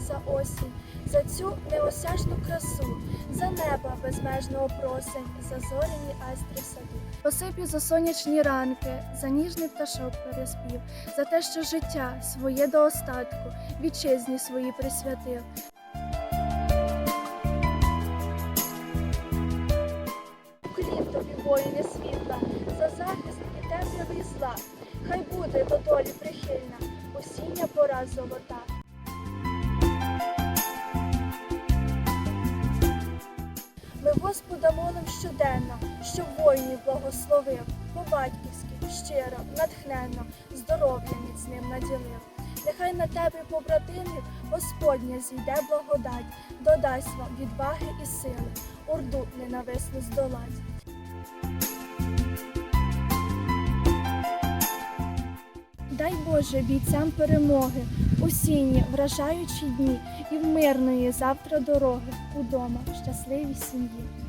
за осінь, за цю неосяжну красу, за неба безмежно просень, за зоряні айстри саду. Посип'ю за сонячні ранки, за ніжний пташок переспів, за те, що життя своє до остатку, вітчизні свої присвятив. Кліп тобі воїни світла, за захист і темряви зла. Хай буде до долі прихильна, осіння пора золота. Господа молим щоденно, щоб воїнів благословив, по-батьківськи, щиро, натхненно, здоров'я міцним наділив. Нехай на тебе, побратимів, Господня зійде благодать, додасть вам відваги і сили, орду ненависну здолать. Дай Боже бійцям перемоги, осінні вражаючі дні і в мирної завтра дороги удома щасливій сім'ї.